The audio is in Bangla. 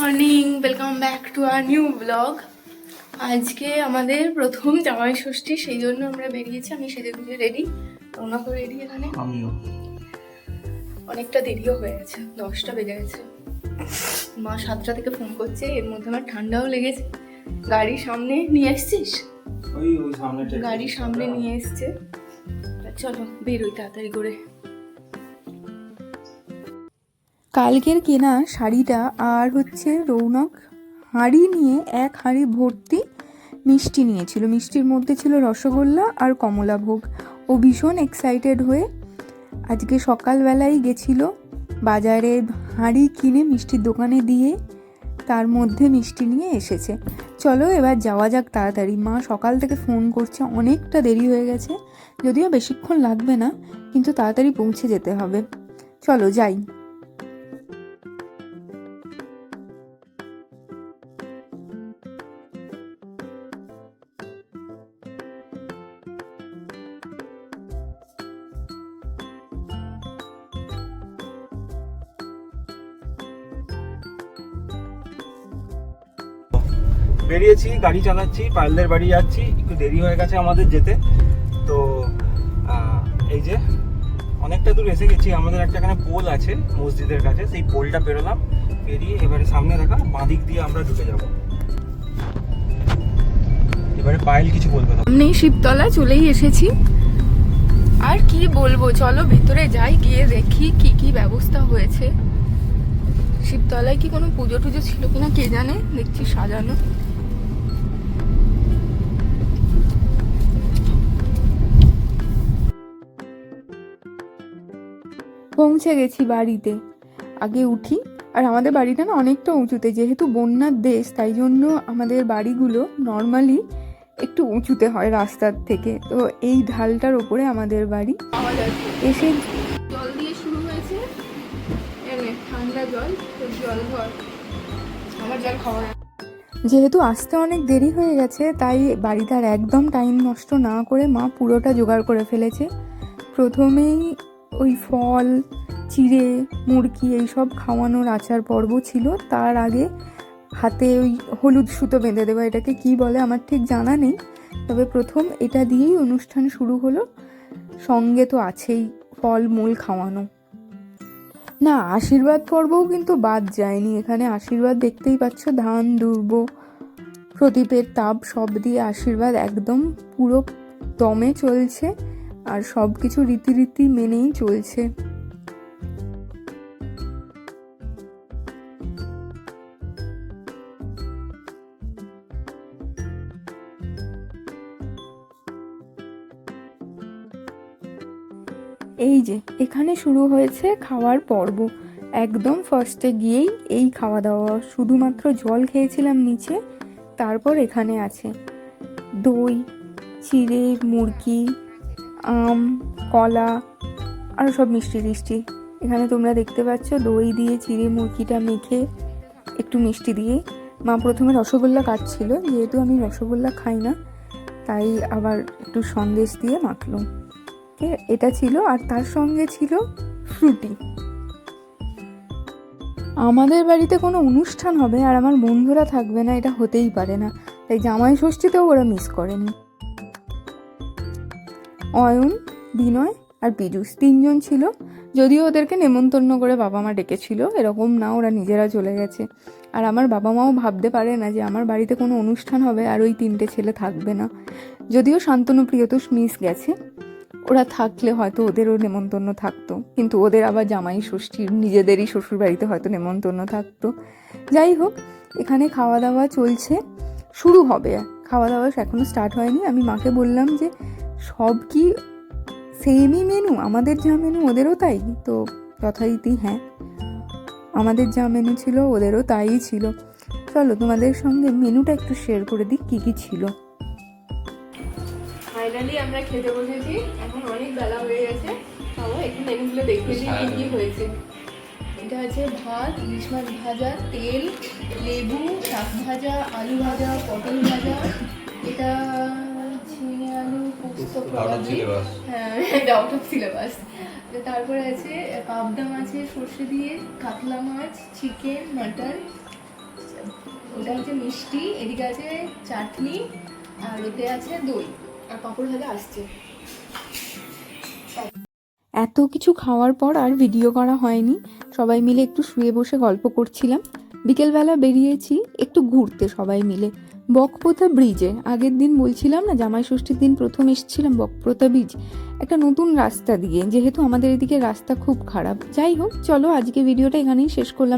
Morning welcome back to our new blog আজকে আমাদের প্রথম জামাই ষষ্ঠী সেই জন্য আমরা বেরিয়েছি। আমি সেজে গুজে রেডি রওনা করে রেডি এখানে। আমিও। অনেকটা দেরিও হয়ে গেছে দশটা বেজে গেছে। মা সাতটা থেকে ফোন করছে এর মধ্যে আমার ঠান্ডাও লেগেছে। গাড়ি সামনে নিয়ে এসছিস? গাড়ি সামনে নিয়ে এসছে। চলো বেরোই তাড়াতাড়ি করে। কালকের কেনা শাড়িটা আর হচ্ছে রৌনক হাঁড়ি নিয়ে এক হাঁড়ি ভর্তি মিষ্টি নিয়েছিল। মিষ্টির মধ্যে ছিল রসগোল্লা আর কমলাভোগ ও ভীষণ এক্সাইটেড হয়ে আজকে সকালবেলাই গেছিল বাজারে হাঁড়ি কিনে মিষ্টির দোকানে দিয়ে তার মধ্যে মিষ্টি নিয়ে এসেছে। চলো এবার যাওয়া যাক তাড়াতাড়ি। মা সকাল থেকে ফোন করছে, অনেকটা দেরি হয়ে গেছে। যদিও বেশিক্ষণ লাগবে না, কিন্তু তাড়াতাড়ি পৌঁছে যেতে হবে। চলো যাই। বেরিয়েছি, গাড়ি চালাচ্ছি, পায়েলদের বাড়ি যাচ্ছি, একটু দেরি হয়ে গেছে আমাদের যেতে। তো এই যে, অনেকটা দূর এসে গেছি, আমাদের একটা এখানে পোল আছে, মসজিদের কাছে, সেই পোলটা পেরোলাম, পেরিয়ে এবারে সামনে দেখা, বাঁদিক দিয়ে আমরা ঢুকে যাব। এবারে পায়েল কিছু বলবে না সামনেই শিবতলা, চলেই এসেছি। আর কি বলব, চলো ভিতরে যাই, গিয়ে দেখি কি কি ব্যবস্থা হয়েছে। শিবতলায় কি কোনো পুজো টুজো ছিল কিনা কে জানে, দেখছি সাজানো। পৌঁছে গেছি বাড়িতে। আগে উঠি, আর আমাদের বাড়িটা না অনেকটা উঁচুতে, যেহেতু বন্যার দেশ, তাই জন্য আমাদের বাড়িগুলো নর্মালি একটু উঁচুতে হয় রাস্তার থেকে। তো এই ঢালটার ওপরে আমাদের বাড়ি। এসে জল দিয়ে শুরু হয়েছে। ঠান্ডা জল জল খাওয়া যেহেতু আসতে অনেক দেরি হয়ে গেছে, তাই বাড়িতে আর একদম টাইম নষ্ট না করে মা পুরোটা জোগাড় করে ফেলেছে। প্রথমেই ওই ফল, চিড়ে, মুরগি এইসব খাওয়ানোর আচার পর্ব ছিল। তার আগে হাতে ওই হলুদ সুতো বেঁধে দেওয়া, এটাকে কি বলে আমার ঠিক জানা নেই। তবে প্রথম এটা দিয়েই অনুষ্ঠান শুরু হলো। সঙ্গে তো আছেই ফল, মূল খাওয়ানো। না, আশীর্বাদ পর্বও কিন্তু বাদ যায়নি। এখানে আশীর্বাদ দেখতেই পাচ্ছ, ধান, দুর্ব, প্রদীপের তাপ সব দিয়ে আশীর্বাদ একদম পুরো দমে চলছে। আর সব কিছু রীতিরীতি মেনেই চলছে। এই যে, এখানে শুরু হয়েছে খাওয়ার পর্ব। একদম ফার্স্টে গিয়েই এই খাওয়া দাওয়া শুধুমাত্র জল খেয়েছিলাম নিচে, তারপর এখানে আছে। দই, চিড়ে, মুরগি আম, কলা আরও সব মিষ্টি টিষ্টি এখানে তোমরা দেখতে পাচ্ছ দই দিয়ে চিড়ে মুরগিটা মেখে একটু মিষ্টি দিয়ে। মা প্রথমে রসগোল্লা কাটছিল, যেহেতু আমি রসগোল্লা খাই না, তাই আবার একটু সন্দেশ দিয়ে মাখলো এটা ছিল আর তার সঙ্গে ছিল ফ্রুটি। আমাদের বাড়িতে কোনো অনুষ্ঠান হবে আর আমার বন্ধুরা থাকবে না, এটা হতেই পারে না। তাই জামাই ষষ্ঠীতেও ওরা মিস করেনি। অয়ন, বিনয় আর পীযুষ তিনজন ছিল। যদিও ওদেরকে নেমন্তন্ন করে বাবা মা ডেকেছিল, এরকম না ওরা নিজেরা চলে গেছে। আর আমার বাবা মাও ভাবতে পারে না যে আমার বাড়িতে কোনো অনুষ্ঠান হবে আর ওই তিনটে ছেলে থাকবে না। যদিও শান্তনু, প্রিয়তোষ মিস গেছে, ওরা থাকলে হয়তো ওদেরও নেমন্তন্ন থাকতো। কিন্তু ওদের আবার জামাই ষষ্ঠীর নিজেদেরই শ্বশুর বাড়িতে হয়তো নেমন্তন্ন থাকতো। যাই হোক, এখানে খাওয়া দাওয়া চলছে, শুরু হবে। খাওয়া দাওয়া এখনও স্টার্ট হয়নি। আমি মাকে বললাম যে সব কি সেমই মেনু আমাদের যা মেনু ওদেরও তাই? তো যথারীতি হ্যাঁ। আমাদের যা মেনু ছিল, ওদেরও তাই ছিল। চলো, তোমাদের সঙ্গে মেনুটা একটু শেয়ার করে দিই, কী কী ছিল। ফাইনালি আমরা খেতে বসেছি। এখন অনেক বেলা হয়ে গেছে। খাব একটু মেনুগুলো দেখিয়ে দিই, কী কী হয়েছে। এটা আছে ভাত, ইলিশ মাছ ভাজা, তেল, লেবু, শাক ভাজা, আলু ভাজা, পটল ভাজা। এটা সিলেবাস তারপরে আছে পাবদা মাছের সর্ষে দিয়ে কাতলা মাছ চিকেন মাটন এটা হচ্ছে মিষ্টি এদিকে আছে চাটনি আর এতে আছে দই আর পাঁপড় ভাজা আসছে। এত কিছু খাওয়ার পর আর ভিডিও করা হয়নি। সবাই মিলে একটু শুয়ে বসে গল্প করছিলাম। বিকেলবেলা বেরিয়েছি একটু ঘুরতে সবাই মিলে। বকপোতা ব্রিজে, আগের দিন বলছিলাম না, জামাই ষষ্ঠীর দিন প্রথম এসেছিলাম বকপ্রথা ব্রিজ, একটা নতুন রাস্তা দিয়ে, যেহেতু আমাদের এদিকে রাস্তা খুব খারাপ। যাই হোক, চলো আজকে ভিডিওটা এখানেই শেষ করলাম।